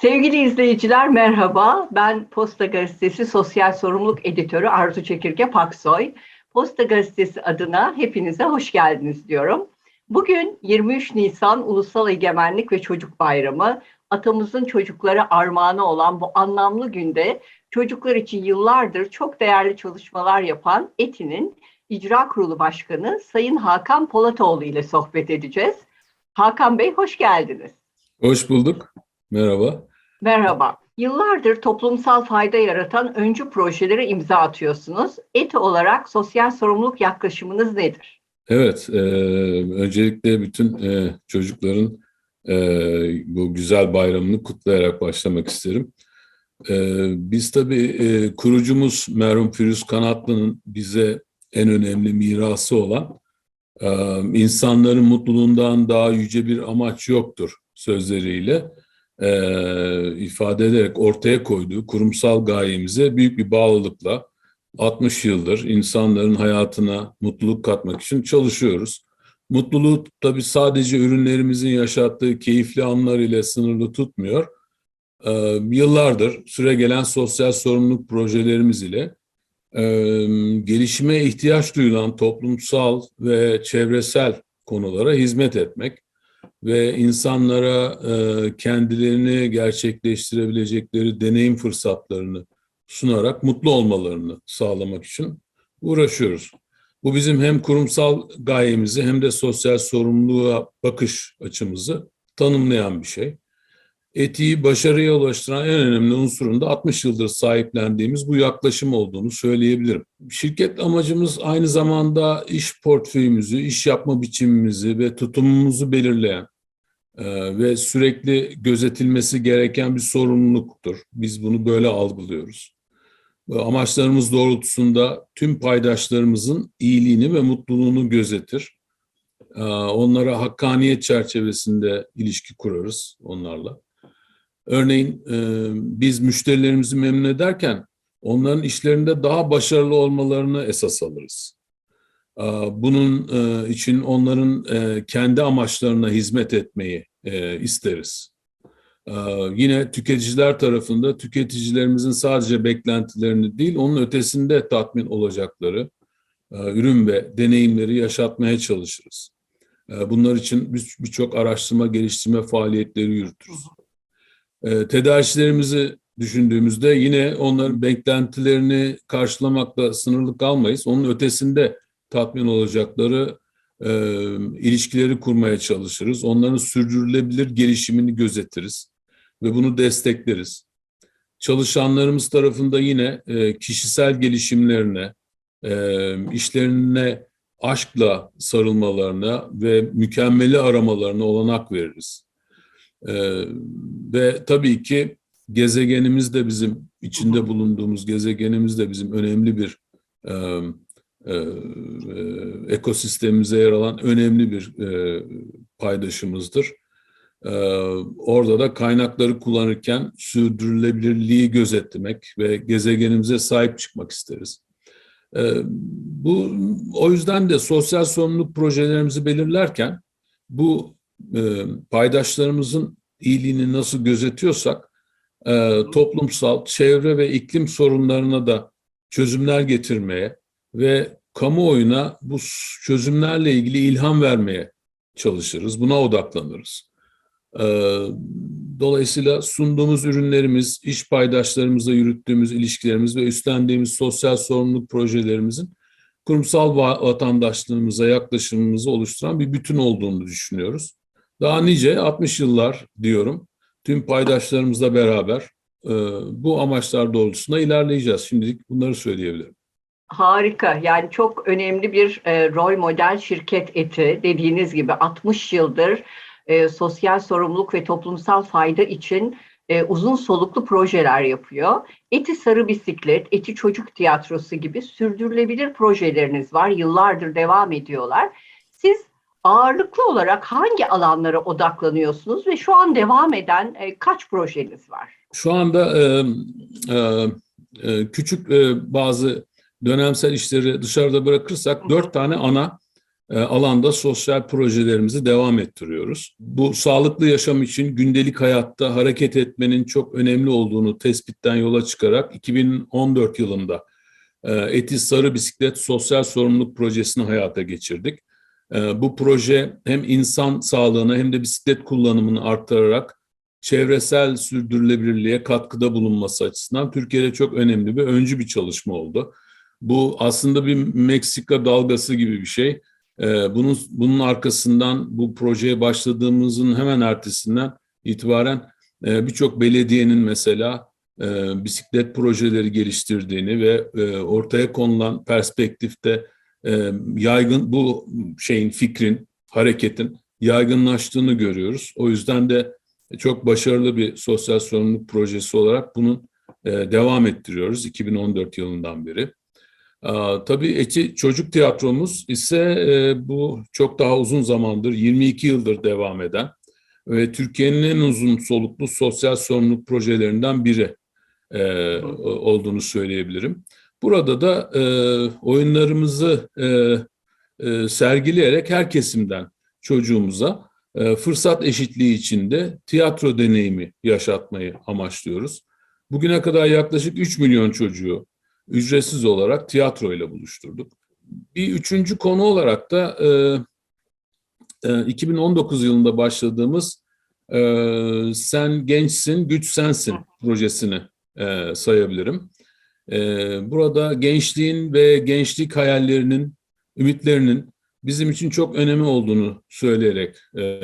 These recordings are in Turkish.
Sevgili izleyiciler merhaba. Ben Posta Gazetesi Sosyal Sorumluluk Editörü Arzu Çekirge Paksoy. Posta Gazetesi adına hepinize hoş geldiniz diyorum. Bugün 23 Nisan Ulusal Egemenlik ve Çocuk Bayramı. Atamızın çocuklara armağanı olan bu anlamlı günde çocuklar için yıllardır çok değerli çalışmalar yapan ETİ'nin İcra Kurulu Başkanı Sayın Hakan Polatoğlu ile sohbet edeceğiz. Hakan Bey hoş geldiniz. Hoş bulduk. Merhaba. Merhaba. Yıllardır toplumsal fayda yaratan öncü projelere imza atıyorsunuz. ETI olarak sosyal sorumluluk yaklaşımınız nedir? Evet, e, öncelikle bütün e, çocukların e, bu güzel bayramını kutlayarak başlamak isterim. E, biz tabii e, kurucumuz merhum Firuz Kanatlı'nın bize en önemli mirası olan e, insanların mutluluğundan daha yüce bir amaç yoktur sözleriyle e, ifade ederek ortaya koyduğu kurumsal gayemize büyük bir bağlılıkla 60 yıldır insanların hayatına mutluluk katmak için çalışıyoruz. Mutluluğu tabii sadece ürünlerimizin yaşattığı keyifli anlar ile sınırlı tutmuyor. Ee, yıllardır süregelen sosyal sorumluluk projelerimiz ile e, gelişime ihtiyaç duyulan toplumsal ve çevresel konulara hizmet etmek ve insanlara e, kendilerini gerçekleştirebilecekleri deneyim fırsatlarını sunarak mutlu olmalarını sağlamak için uğraşıyoruz. Bu bizim hem kurumsal gayemizi hem de sosyal sorumluluğa bakış açımızı tanımlayan bir şey. Etiği başarıya ulaştıran en önemli unsurun da 60 yıldır sahiplendiğimiz bu yaklaşım olduğunu söyleyebilirim. Şirket amacımız aynı zamanda iş portföyümüzü, iş yapma biçimimizi ve tutumumuzu belirleyen ve sürekli gözetilmesi gereken bir sorumluluktur. Biz bunu böyle algılıyoruz. Amaçlarımız doğrultusunda tüm paydaşlarımızın iyiliğini ve mutluluğunu gözetir. E, onlara hakkaniyet çerçevesinde ilişki kurarız onlarla. Örneğin e, biz müşterilerimizi memnun ederken onların işlerinde daha başarılı olmalarını esas alırız. E, bunun e, için onların e, kendi amaçlarına hizmet etmeyi e, isteriz. E, yine tüketiciler tarafında tüketicilerimizin sadece beklentilerini değil, onun ötesinde tatmin olacakları e, ürün ve deneyimleri yaşatmaya çalışırız. E, bunlar için birçok araştırma, geliştirme faaliyetleri yürütürüz. E, tedarikçilerimizi düşündüğümüzde yine onların beklentilerini karşılamakla sınırlı kalmayız. Onun ötesinde tatmin olacakları e, ilişkileri kurmaya çalışırız. Onların sürdürülebilir gelişimini gözetiriz ve bunu destekleriz. Çalışanlarımız tarafında yine e, kişisel gelişimlerine, e, işlerine aşkla sarılmalarına ve mükemmeli aramalarına olanak veririz. Ee, ve tabii ki gezegenimiz de bizim içinde bulunduğumuz gezegenimiz de bizim önemli bir e, e, e, ekosistemimize yer alan önemli bir e, paydaşımızdır. Orada da kaynakları kullanırken sürdürülebilirliği gözetlemek ve gezegenimize sahip çıkmak isteriz. Bu o yüzden de sosyal sorumluluk projelerimizi belirlerken bu paydaşlarımızın iyiliğini nasıl gözetiyorsak toplumsal, çevre ve iklim sorunlarına da çözümler getirmeye ve kamuoyuna bu çözümlerle ilgili ilham vermeye çalışırız. Buna odaklanırız. E, dolayısıyla sunduğumuz ürünlerimiz, iş paydaşlarımızla yürüttüğümüz ilişkilerimiz ve üstlendiğimiz sosyal sorumluluk projelerimizin kurumsal vatandaşlığımıza yaklaşımımızı oluşturan bir bütün olduğunu düşünüyoruz. Daha nice 60 yıllar diyorum tüm paydaşlarımızla beraber e, bu amaçlar doğrultusunda ilerleyeceğiz. Şimdilik bunları söyleyebilirim. Harika. Yani çok önemli bir e, rol model şirket eti. Dediğiniz gibi 60 yıldır e, sosyal sorumluluk ve toplumsal fayda için e, uzun soluklu projeler yapıyor. Eti Sarı Bisiklet, Eti Çocuk Tiyatrosu gibi sürdürülebilir projeleriniz var. Yıllardır devam ediyorlar. Siz ağırlıklı olarak hangi alanlara odaklanıyorsunuz ve şu an devam eden e, kaç projeniz var? Şu anda e, e, e, küçük e, bazı dönemsel işleri dışarıda bırakırsak dört tane ana e, alanda sosyal projelerimizi devam ettiriyoruz. Bu sağlıklı yaşam için gündelik hayatta hareket etmenin çok önemli olduğunu tespitten yola çıkarak 2014 yılında e, Eti Sarı Bisiklet Sosyal Sorumluluk Projesi'ni hayata geçirdik. E, Bu proje hem insan sağlığına hem de bisiklet kullanımını arttırarak çevresel sürdürülebilirliğe katkıda bulunması açısından Türkiye'de çok önemli ve öncü bir çalışma oldu. Bu aslında bir Meksika dalgası gibi bir şey. Ee, Bunun, bunun arkasından bu projeye başladığımızın hemen ertesinden itibaren e, birçok belediyenin mesela e, bisiklet projeleri geliştirdiğini ve e, ortaya konulan perspektifte yaygın bu şeyin fikrin, hareketin yaygınlaştığını görüyoruz. O yüzden de çok başarılı bir sosyal sorumluluk projesi olarak bunun devam ettiriyoruz 2014 yılından beri. Tabii Eti Çocuk Tiyatromuz ise e, bu çok daha uzun zamandır, 22 yıldır devam eden ve Türkiye'nin en uzun soluklu sosyal sorumluluk projelerinden biri e, olduğunu söyleyebilirim. Burada da e, oyunlarımızı e, e, sergileyerek her kesimden çocuğumuza e, fırsat eşitliği içinde tiyatro deneyimi yaşatmayı amaçlıyoruz. Bugüne kadar yaklaşık 3 milyon çocuğu ücretsiz olarak tiyatro ile buluşturduk. Bir üçüncü konu olarak da e, e, 2019 yılında başladığımız e, Sen Gençsin, Güç Sensin projesini e, sayabilirim. E, burada gençliğin ve gençlik hayallerinin, ümitlerinin bizim için çok önemli olduğunu söyleyerek e,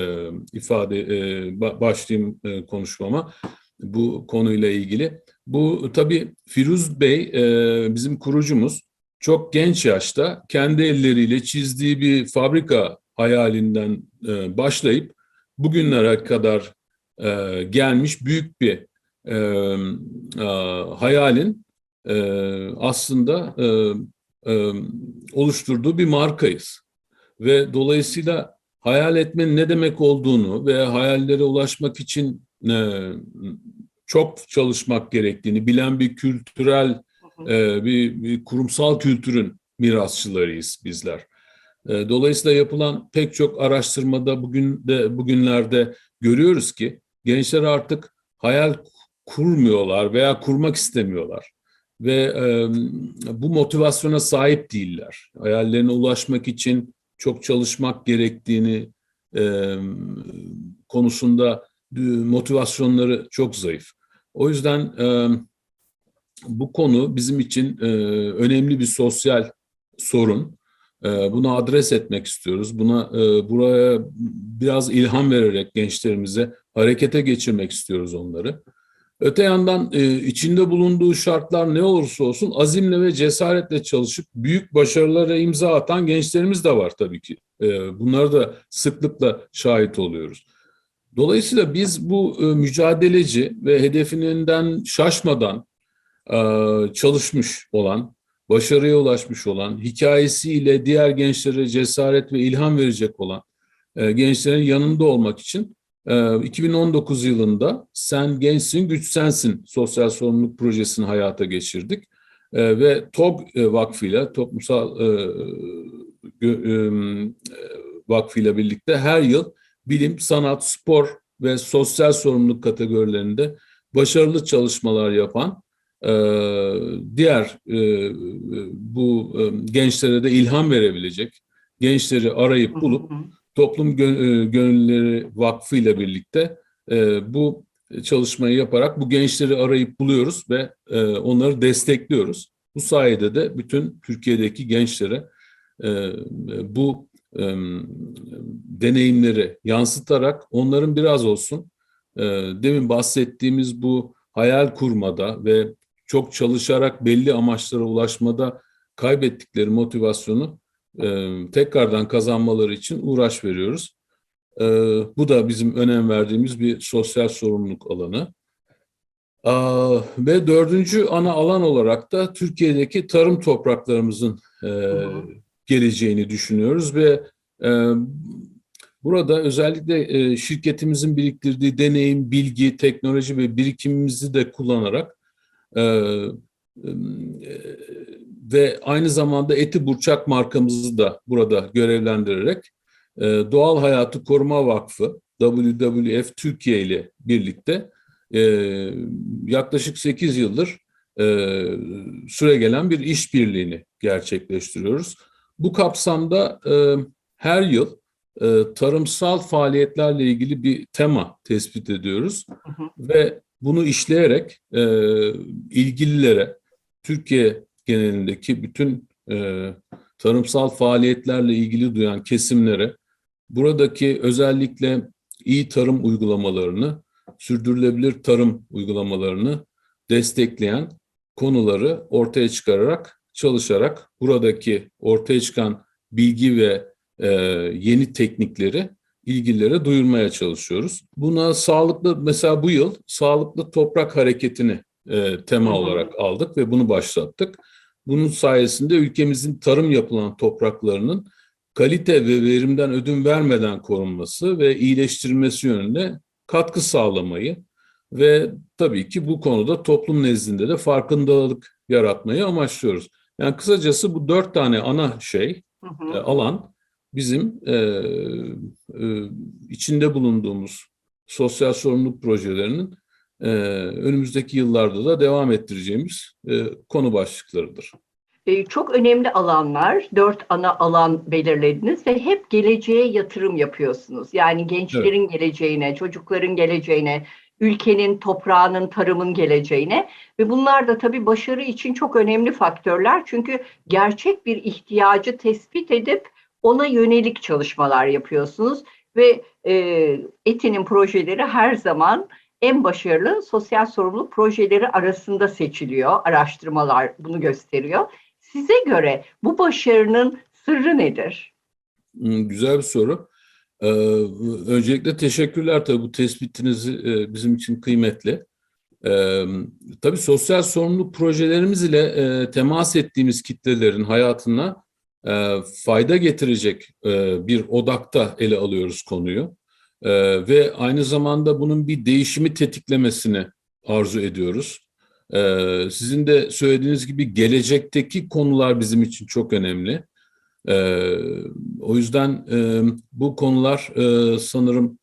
ifade e, ba- başlayayım e, konuşmama bu konuyla ilgili. Bu tabii Firuz Bey e, bizim kurucumuz çok genç yaşta kendi elleriyle çizdiği bir fabrika hayalinden e, başlayıp bugünlere kadar e, gelmiş büyük bir e, e, hayalin e, aslında e, e, oluşturduğu bir markayız. Ve dolayısıyla hayal etmenin ne demek olduğunu ve hayallere ulaşmak için e, çok çalışmak gerektiğini bilen bir kültürel, e, bir, bir kurumsal kültürün mirasçılarıyız bizler. E, dolayısıyla yapılan pek çok araştırmada bugün de bugünlerde görüyoruz ki gençler artık hayal kurmuyorlar veya kurmak istemiyorlar ve e, bu motivasyona sahip değiller. Hayallerine ulaşmak için çok çalışmak gerektiğini e, konusunda motivasyonları çok zayıf. O yüzden e, bu konu bizim için e, önemli bir sosyal sorun. E, bunu adres etmek istiyoruz. Buna e, buraya biraz ilham vererek gençlerimize harekete geçirmek istiyoruz onları. Öte yandan e, içinde bulunduğu şartlar ne olursa olsun azimle ve cesaretle çalışıp büyük başarılara imza atan gençlerimiz de var tabii ki. E, bunları da sıklıkla şahit oluyoruz. Dolayısıyla biz bu e, mücadeleci ve hedefinden şaşmadan e, çalışmış olan, başarıya ulaşmış olan, hikayesiyle diğer gençlere cesaret ve ilham verecek olan e, gençlerin yanında olmak için e, 2019 yılında Sen Gençsin, Güç Sensin sosyal sorumluluk projesini hayata geçirdik. Ve TOG Vakfı'yla, Toplumsal Vakfı'yla birlikte her yıl bilim, sanat, spor ve sosyal sorumluluk kategorilerinde başarılı çalışmalar yapan e, diğer e, bu e, gençlere de ilham verebilecek gençleri arayıp bulup Toplum Gö- e, Gönülleri Vakfı ile birlikte e, bu çalışmayı yaparak bu gençleri arayıp buluyoruz ve e, onları destekliyoruz. Bu sayede de bütün Türkiye'deki gençlere e, bu e, deneyimleri yansıtarak onların biraz olsun e, demin bahsettiğimiz bu hayal kurmada ve çok çalışarak belli amaçlara ulaşmada kaybettikleri motivasyonu e, tekrardan kazanmaları için uğraş veriyoruz. E, bu da bizim önem verdiğimiz bir sosyal sorumluluk alanı. Aa, ve dördüncü ana alan olarak da Türkiye'deki tarım topraklarımızın e, geleceğini düşünüyoruz ve e, burada özellikle e, şirketimizin biriktirdiği deneyim, bilgi, teknoloji ve birikimimizi de kullanarak e, e, ve aynı zamanda Eti Burçak markamızı da burada görevlendirerek e, Doğal Hayatı Koruma Vakfı WWF Türkiye ile birlikte e, yaklaşık 8 yıldır e, süre gelen bir işbirliğini gerçekleştiriyoruz. Bu kapsamda e, her yıl e, tarımsal faaliyetlerle ilgili bir tema tespit ediyoruz Hı hı. ve bunu işleyerek e, ilgililere Türkiye genelindeki bütün e, tarımsal faaliyetlerle ilgili duyan kesimlere buradaki özellikle iyi tarım uygulamalarını, sürdürülebilir tarım uygulamalarını destekleyen konuları ortaya çıkararak, çalışarak buradaki ortaya çıkan bilgi ve e, yeni teknikleri ilgililere duyurmaya çalışıyoruz. Buna sağlıklı, mesela bu yıl sağlıklı toprak hareketini e, tema Hı hı. olarak aldık ve bunu başlattık. Bunun sayesinde ülkemizin tarım yapılan topraklarının kalite ve verimden ödün vermeden korunması ve iyileştirilmesi yönünde katkı sağlamayı ve tabii ki bu konuda toplum nezdinde de farkındalık yaratmayı amaçlıyoruz. Yani kısacası bu dört tane ana şey, Hı e, hı. alan bizim e, e, içinde bulunduğumuz sosyal sorumluluk projelerinin e, önümüzdeki yıllarda da devam ettireceğimiz e, konu başlıklarıdır. E, Çok önemli alanlar, dört ana alan belirlediniz ve hep geleceğe yatırım yapıyorsunuz. Yani gençlerin geleceğine, çocukların geleceğine, ülkenin, toprağının, tarımın geleceğine ve bunlar da tabii başarı için çok önemli faktörler. Çünkü gerçek bir ihtiyacı tespit edip ona yönelik çalışmalar yapıyorsunuz ve e, ETİ'nin projeleri her zaman en başarılı sosyal sorumluluk projeleri arasında seçiliyor. Araştırmalar bunu gösteriyor. Size göre bu başarının sırrı nedir? Hmm, Güzel bir soru. Ee, öncelikle teşekkürler tabii bu tespitiniz e, bizim için kıymetli. Ee, tabii sosyal sorumluluk projelerimiz ile e, temas ettiğimiz kitlelerin hayatına e, fayda getirecek e, bir odakta ele alıyoruz konuyu. E, ve aynı zamanda bunun bir değişimi tetiklemesini arzu ediyoruz. E, sizin de söylediğiniz gibi gelecekteki konular bizim için çok önemli. Ee, o yüzden bu konular sanırım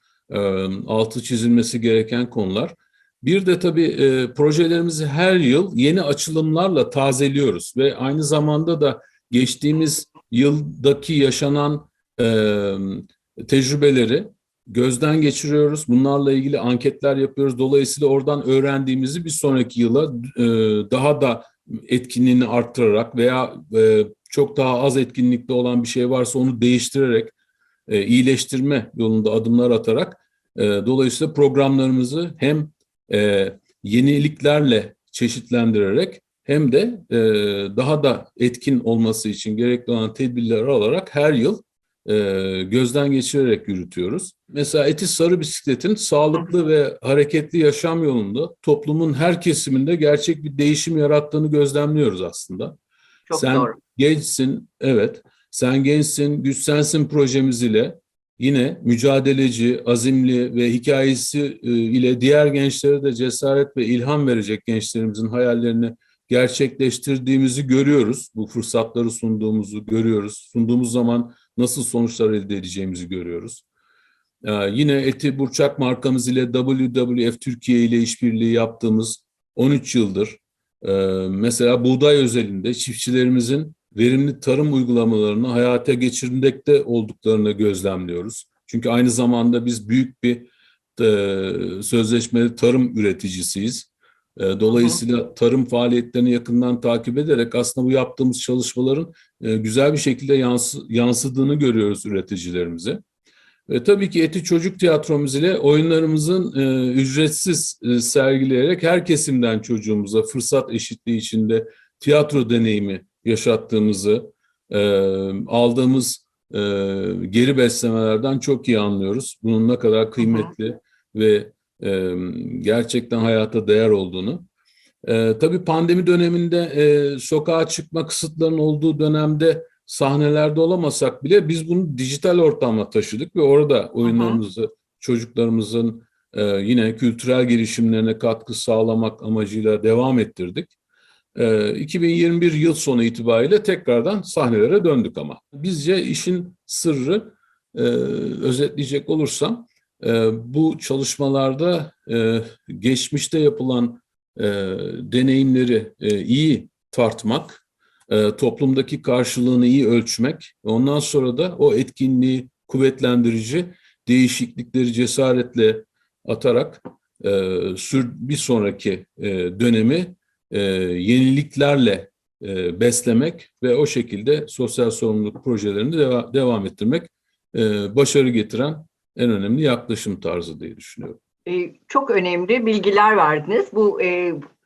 altı çizilmesi gereken konular. Bir de tabii e, projelerimizi her yıl yeni açılımlarla tazeliyoruz ve aynı zamanda da geçtiğimiz yıldaki yaşanan e, tecrübeleri gözden geçiriyoruz. Bunlarla ilgili anketler yapıyoruz. Dolayısıyla oradan öğrendiğimizi bir sonraki yıla e, daha da etkinliğini arttırarak veya e, çok daha az etkinlikte olan bir şey varsa onu değiştirerek e, iyileştirme yolunda adımlar atarak e, dolayısıyla programlarımızı hem e, yeniliklerle çeşitlendirerek hem de e, daha da etkin olması için gerekli olan tedbirleri alarak her yıl e, gözden geçirerek yürütüyoruz. Mesela Etis Sarı Bisiklet'in sağlıklı ve hareketli yaşam yolunda toplumun her kesiminde gerçek bir değişim yarattığını gözlemliyoruz aslında. Çok Sen doğru. Gençsin, evet. Sen gençsin, güç sensin projemiz ile yine mücadeleci, azimli ve hikayesi e, ile diğer gençlere de cesaret ve ilham verecek gençlerimizin hayallerini gerçekleştirdiğimizi görüyoruz. Bu fırsatları sunduğumuzu görüyoruz. Sunduğumuz zaman nasıl sonuçlar elde edeceğimizi görüyoruz. Ee, yine Eti Burçak markamız ile WWF Türkiye ile işbirliği yaptığımız 13 yıldır e, mesela buğday özelinde çiftçilerimizin verimli tarım uygulamalarını hayata geçirmekte olduklarını gözlemliyoruz. Çünkü aynı zamanda biz büyük bir e, sözleşmeli tarım üreticisiyiz. E, dolayısıyla tarım faaliyetlerini yakından takip ederek aslında bu yaptığımız çalışmaların e, güzel bir şekilde yansı, yansıdığını görüyoruz üreticilerimize. Ve tabii ki Eti Çocuk Tiyatromuz ile oyunlarımızın e, ücretsiz e, sergileyerek her kesimden çocuğumuza fırsat eşitliği içinde tiyatro deneyimi yaşattığımızı e, aldığımız e, geri beslemelerden çok iyi anlıyoruz. Bunun ne kadar kıymetli ve e, gerçekten hayata değer olduğunu. E, tabii pandemi döneminde e, sokağa çıkma kısıtlarının olduğu dönemde sahnelerde olamasak bile biz bunu dijital ortama taşıdık ve orada oyunlarımızı çocuklarımızın e, yine kültürel gelişimlerine katkı sağlamak amacıyla devam ettirdik. E, 2021 yıl sonu itibariyle tekrardan sahnelere döndük ama. Bizce işin sırrı e, özetleyecek olursam e, bu çalışmalarda e, geçmişte yapılan deneyimleri iyi tartmak, toplumdaki karşılığını iyi ölçmek, ondan sonra da o etkinliği kuvvetlendirici değişiklikleri cesaretle atarak bir sonraki dönemi e, yeniliklerle e, beslemek ve o şekilde sosyal sorumluluk projelerini deva, devam ettirmek e, başarı getiren en önemli yaklaşım tarzı diye düşünüyorum. Çok önemli bilgiler verdiniz. Bu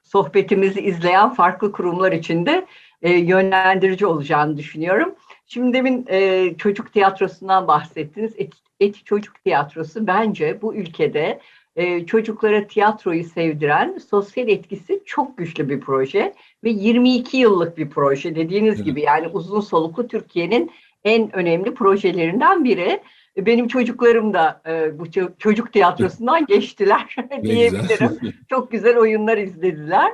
sohbetimizi izleyen farklı kurumlar için de yönlendirici olacağını düşünüyorum. Şimdi demin çocuk tiyatrosundan bahsettiniz. Et, Eti Çocuk Tiyatrosu bence bu ülkede e, çocuklara tiyatroyu sevdiren sosyal etkisi çok güçlü bir proje ve 22 yıllık bir proje dediğiniz Evet. gibi yani uzun soluklu Türkiye'nin en önemli projelerinden biri. Benim çocuklarım da e, bu ço- çocuk tiyatrosundan geçtiler diyebilirim. güzel. Çok güzel oyunlar izlediler.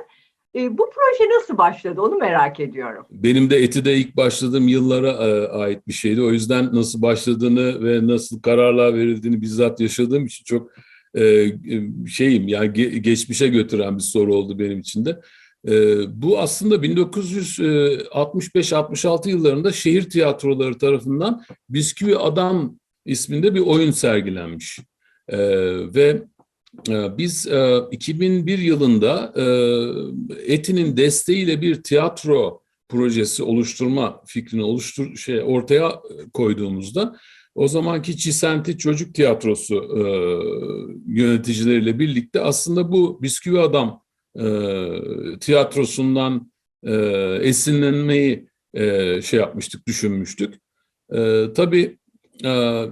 E, bu proje nasıl başladı onu merak ediyorum. Benim de Eti'de ilk başladığım yıllara e, ait bir şeydi. O yüzden nasıl başladığını ve nasıl kararlar verildiğini bizzat yaşadığım için çok e, e, şeyim yani ge- geçmişe götüren bir soru oldu benim için de. E, bu aslında 1965-66 yıllarında şehir tiyatroları tarafından Bisküvi Adam isminde bir oyun sergilenmiş. Ve biz e, 2001 yılında Eti'nin desteğiyle bir tiyatro projesi oluşturma fikrini oluştur şey ortaya koyduğumuzda o zamanki Çisenti Çocuk Tiyatrosu e, yöneticileriyle birlikte aslında bu Bisküvi Adam e, tiyatrosundan e, esinlenmeyi e, şey yapmıştık, düşünmüştük. E, tabii e,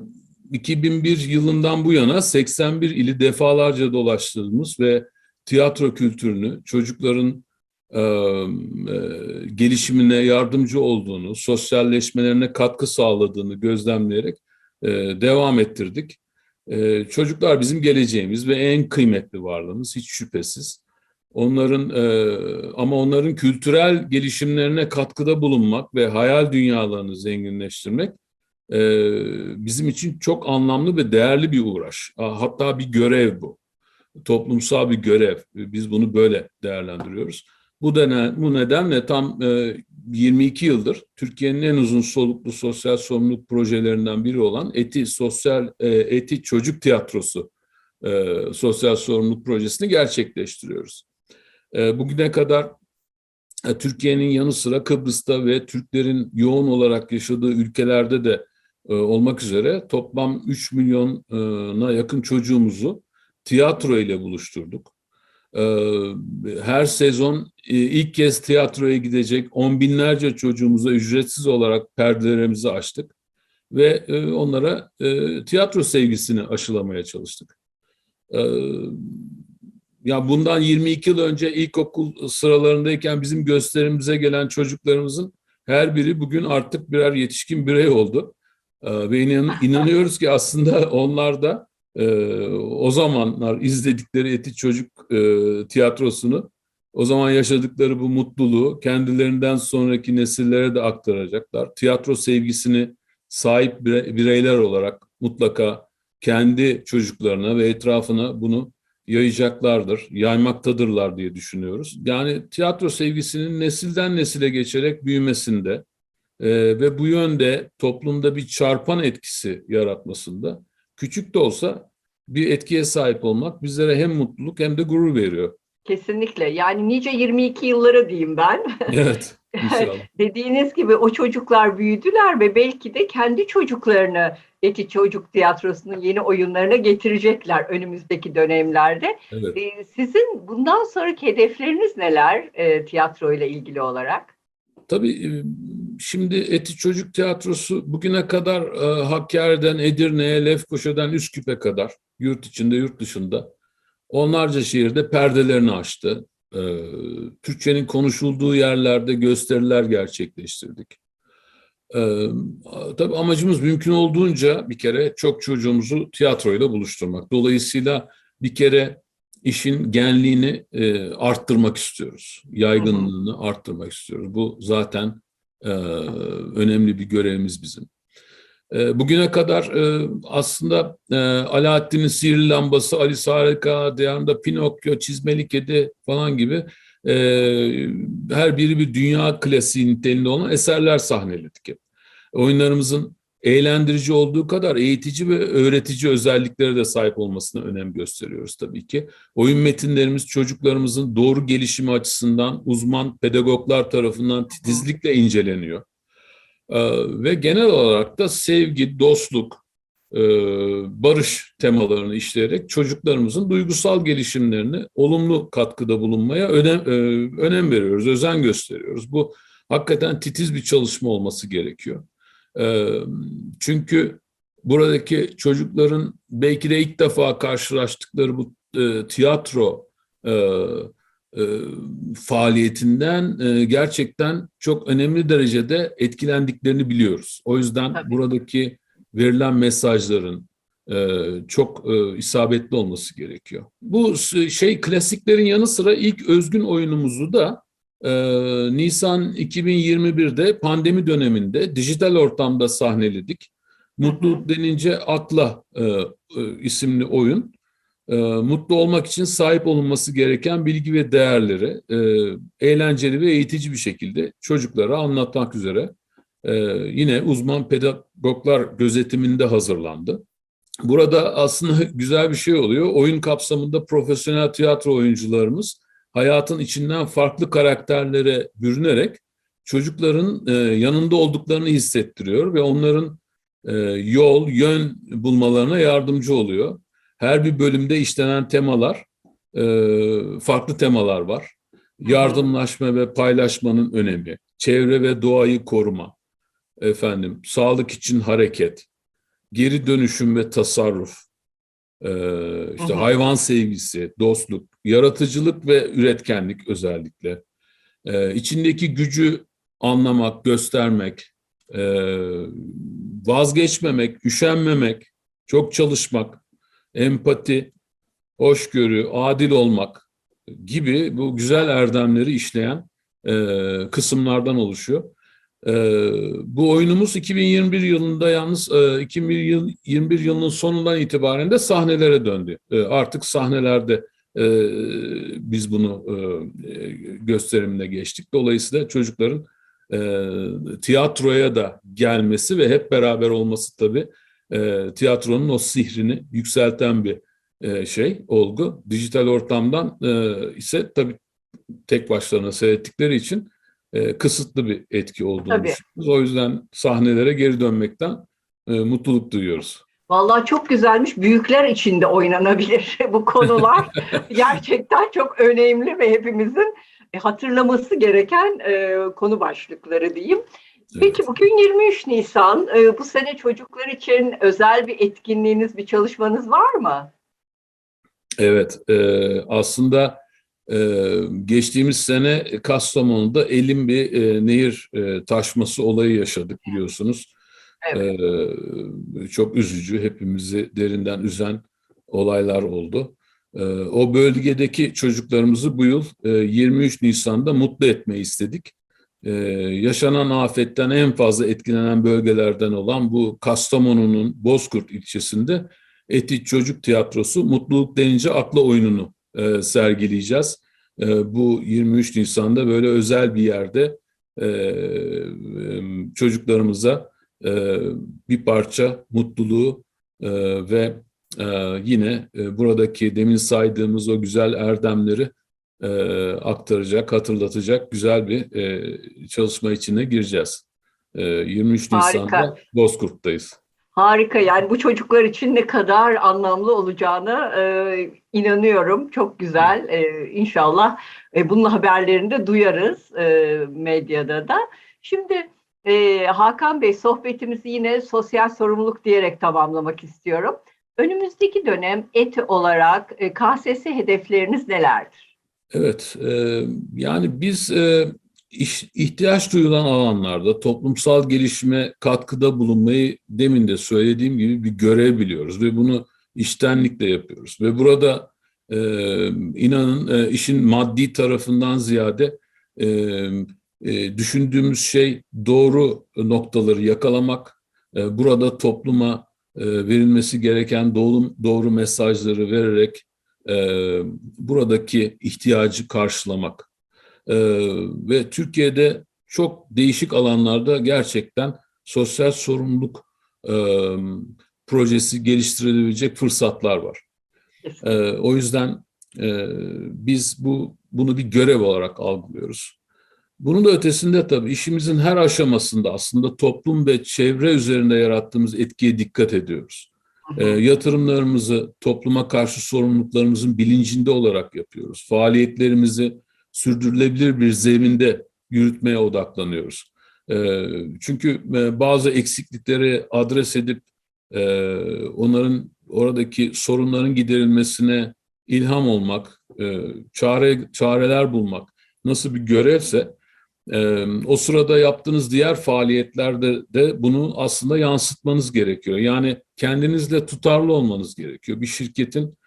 2001 yılından bu yana 81 ili defalarca dolaştığımız ve tiyatro kültürünü çocukların e, e, gelişimine yardımcı olduğunu, sosyalleşmelerine katkı sağladığını gözlemleyerek e, devam ettirdik. E, çocuklar bizim geleceğimiz ve en kıymetli varlığımız hiç şüphesiz. Onların e, ama onların kültürel gelişimlerine katkıda bulunmak ve hayal dünyalarını zenginleştirmek bizim için çok anlamlı ve değerli bir uğraş. Hatta bir görev bu. Toplumsal bir görev. Biz bunu böyle değerlendiriyoruz. Bu, denen, bu nedenle tam 22 yıldır Türkiye'nin en uzun soluklu sosyal sorumluluk projelerinden biri olan Eti Sosyal e, Eti Çocuk Tiyatrosu e, sosyal sorumluluk projesini gerçekleştiriyoruz. E, bugüne kadar e, Türkiye'nin yanı sıra Kıbrıs'ta ve Türklerin yoğun olarak yaşadığı ülkelerde de olmak üzere toplam 3 milyona yakın çocuğumuzu tiyatro ile buluşturduk. E, her sezon e, ilk kez tiyatroya gidecek on binlerce çocuğumuza ücretsiz olarak perdelerimizi açtık ve e, onlara e, tiyatro sevgisini aşılamaya çalıştık. E, ya bundan 22 yıl önce ilkokul sıralarındayken bizim gösterimize gelen çocuklarımızın her biri bugün artık birer yetişkin birey oldu. Ee, Ve inan, inanıyoruz ki aslında onlar da e, o zamanlar izledikleri Eti Çocuk e, tiyatrosunu, o zaman yaşadıkları bu mutluluğu kendilerinden sonraki nesillere de aktaracaklar. Tiyatro sevgisini sahip bire- bireyler olarak mutlaka kendi çocuklarına ve etrafına bunu yayacaklardır, yaymaktadırlar diye düşünüyoruz. Yani tiyatro sevgisinin nesilden nesile geçerek büyümesinde e, ve bu yönde toplumda bir çarpan etkisi yaratmasında küçük de olsa bir etkiye sahip olmak bizlere hem mutluluk hem de gurur veriyor. Kesinlikle yani nice 22 yıllara diyeyim ben. Evet. Dediğiniz gibi o çocuklar büyüdüler ve belki de kendi çocuklarını Eti Çocuk Tiyatrosu'nun yeni oyunlarına getirecekler önümüzdeki dönemlerde. Evet. Ee, Sizin bundan sonraki hedefleriniz neler e, tiyatro ile ilgili olarak? Tabii e, şimdi Eti Çocuk Tiyatrosu bugüne kadar e, Hakkari'den Edirne'ye, Lefkoşa'dan Üsküp'e kadar yurt içinde, yurt dışında onlarca şehirde perdelerini açtı. E, Türkçenin konuşulduğu yerlerde gösteriler gerçekleştirdik. E, tabii amacımız mümkün olduğunca bir kere çok çocuğumuzu tiyatroyla buluşturmak. Dolayısıyla bir kere işin genliğini e, arttırmak istiyoruz. Yaygınlığını arttırmak istiyoruz. Bu zaten e, önemli bir görevimiz bizim. E, bugüne kadar e, aslında e, Alaaddin'in Sihirli Lambası, Alice Harika, Devamında Pinokyo, Çizmeli Kedi falan gibi e, her biri bir dünya klasiği niteliğinde olan eserler sahneledik hep. Oyunlarımızın eğlendirici olduğu kadar eğitici ve öğretici özelliklere de sahip olmasına önem gösteriyoruz tabii ki. Oyun metinlerimiz çocuklarımızın doğru gelişimi açısından uzman pedagoglar tarafından titizlikle inceleniyor. Ee, ve genel olarak da sevgi, dostluk, e, barış temalarını işleyerek çocuklarımızın duygusal gelişimlerini olumlu katkıda bulunmaya önem, e, önem veriyoruz, özen gösteriyoruz. Bu hakikaten titiz bir çalışma olması gerekiyor. Çünkü buradaki çocukların belki de ilk defa karşılaştıkları bu tiyatro faaliyetinden gerçekten çok önemli derecede etkilendiklerini biliyoruz. O yüzden Tabii. buradaki verilen mesajların çok isabetli olması gerekiyor. Bu şey klasiklerin yanı sıra ilk özgün oyunumuzu da e, Nisan 2021'de pandemi döneminde dijital ortamda sahneledik. Mutluluk denince akla e, e, isimli oyun. E, mutlu olmak için sahip olunması gereken bilgi ve değerleri e, eğlenceli ve eğitici bir şekilde çocuklara anlatmak üzere e, yine uzman pedagoglar gözetiminde hazırlandı. Burada aslında güzel bir şey oluyor. Oyun kapsamında profesyonel tiyatro oyuncularımız hayatın içinden farklı karakterlere bürünerek çocukların e, yanında olduklarını hissettiriyor ve onların e, yol, yön bulmalarına yardımcı oluyor. Her bir bölümde işlenen temalar, e, farklı temalar var. Yardımlaşma ve paylaşmanın önemi, çevre ve doğayı koruma, efendim, sağlık için hareket, geri dönüşüm ve tasarruf, e, işte hı. hayvan sevgisi, dostluk, yaratıcılık ve üretkenlik özellikle, e, içindeki gücü anlamak, göstermek, e, vazgeçmemek, üşenmemek, çok çalışmak, empati, hoşgörü, adil olmak gibi bu güzel erdemleri işleyen e, kısımlardan oluşuyor. E, bu oyunumuz 2021 yılında yalnız e, 2021 yılının sonundan itibaren de sahnelere döndü. E, artık sahnelerde e, biz bunu e, e, gösterimine geçtik. Dolayısıyla çocukların e, tiyatroya da gelmesi ve hep beraber olması tabii e, tiyatronun o sihrini yükselten bir e, şey, olgu. Dijital ortamdan e, ise tabii tek başlarına seyrettikleri için e, kısıtlı bir etki olduğunu Tabii. düşünüyoruz. O yüzden sahnelere geri dönmekten e, mutluluk duyuyoruz. Vallahi çok güzelmiş. Büyükler için de oynanabilir bu konular. Gerçekten çok önemli ve hepimizin e, hatırlaması gereken e, konu başlıkları diyeyim. Peki bugün 23 Nisan. E, Bu sene çocuklar için özel bir etkinliğiniz, bir çalışmanız var mı? Evet, e, aslında e, geçtiğimiz sene Kastamonu'da elin bir e, nehir e, taşması olayı yaşadık biliyorsunuz. Evet. E, çok üzücü, hepimizi derinden üzen olaylar oldu. E, o bölgedeki çocuklarımızı bu yıl e, 23 Nisan'da mutlu etmeyi istedik. E, yaşanan afetten en fazla etkilenen bölgelerden olan bu Kastamonu'nun Bozkurt ilçesinde Eti Çocuk Tiyatrosu Mutluluk Denince Akla oyununu e, sergileyeceğiz. E, bu 23 Nisan'da böyle özel bir yerde e, çocuklarımıza e, bir parça mutluluğu e, ve e, yine e, buradaki demin saydığımız o güzel erdemleri e, aktaracak, hatırlatacak güzel bir e, çalışma içine gireceğiz. E, 23 Harika. Nisan'da Bozkurt'tayız. Harika yani bu çocuklar için ne kadar anlamlı olacağını e, inanıyorum. Çok güzel. E, inşallah e, bunun haberlerini de duyarız e, medyada da. Şimdi e, Hakan Bey sohbetimizi yine sosyal sorumluluk diyerek tamamlamak istiyorum. Önümüzdeki dönem eti olarak e, KSS hedefleriniz nelerdir? Evet, e, yani biz e, ihtiyaç duyulan alanlarda toplumsal gelişime katkıda bulunmayı demin de söylediğim gibi bir görev biliyoruz ve bunu iştenlikle yapıyoruz. Ve burada e, inanın e, işin maddi tarafından ziyade e, e, düşündüğümüz şey doğru noktaları yakalamak, e, burada topluma e, verilmesi gereken doğru, doğru mesajları vererek e, buradaki ihtiyacı karşılamak. E, ve Türkiye'de çok değişik alanlarda gerçekten sosyal sorumluluk e, projesi geliştirilebilecek fırsatlar var. E, o yüzden e, biz bu bunu bir görev olarak algılıyoruz. Bunun da ötesinde tabii işimizin her aşamasında aslında toplum ve çevre üzerinde yarattığımız etkiye dikkat ediyoruz. E, yatırımlarımızı topluma karşı sorumluluklarımızın bilincinde olarak yapıyoruz. Faaliyetlerimizi sürdürülebilir bir zeminde yürütmeye odaklanıyoruz. E, çünkü e, bazı eksiklikleri adres edip e, onların oradaki sorunların giderilmesine ilham olmak, e, çare çareler bulmak nasıl bir görevse o sırada yaptığınız diğer faaliyetlerde de bunu aslında yansıtmanız gerekiyor. Yani kendinizle tutarlı olmanız gerekiyor. Bir şirketin,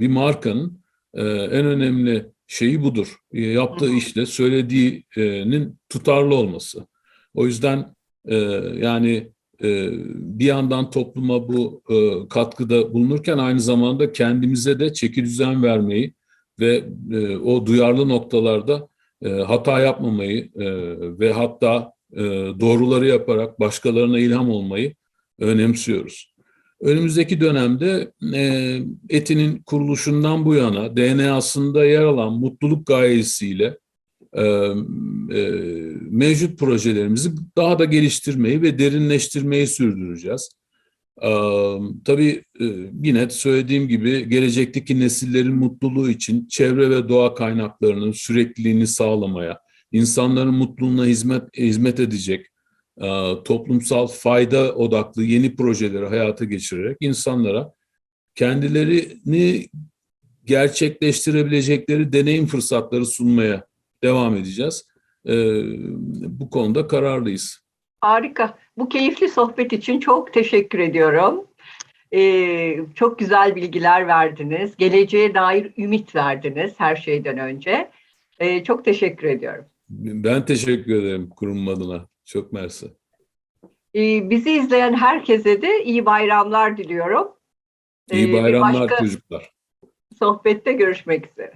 bir markanın en önemli şeyi budur. E, yaptığı işle söylediğinin tutarlı olması. O yüzden e, yani e, bir yandan topluma bu e, katkıda bulunurken aynı zamanda kendimize de çeki düzen vermeyi ve e, o duyarlı noktalarda e, hata yapmamayı e, ve hatta e, doğruları yaparak başkalarına ilham olmayı önemsiyoruz. Önümüzdeki dönemde e, ETİ'nin kuruluşundan bu yana DNA'sında yer alan mutluluk gayesiyle e, e, mevcut projelerimizi daha da geliştirmeyi ve derinleştirmeyi sürdüreceğiz. E, tabii e, yine söylediğim gibi gelecekteki nesillerin mutluluğu için çevre ve doğa kaynaklarının sürekliliğini sağlamaya, insanların mutluluğuna hizmet hizmet edecek toplumsal fayda odaklı yeni projeleri hayata geçirerek insanlara kendilerini gerçekleştirebilecekleri deneyim fırsatları sunmaya devam edeceğiz. Ee, bu konuda kararlıyız. Harika. Bu keyifli sohbet için çok teşekkür ediyorum. Ee, çok güzel bilgiler verdiniz. Geleceğe dair ümit verdiniz her şeyden önce. Ee, çok teşekkür ediyorum. Ben teşekkür ederim kurum adına. Çok mersi. Ee, bizi izleyen herkese de iyi bayramlar diliyorum. İyi Ee, bir bayramlar başka çocuklar. sohbette görüşmek üzere.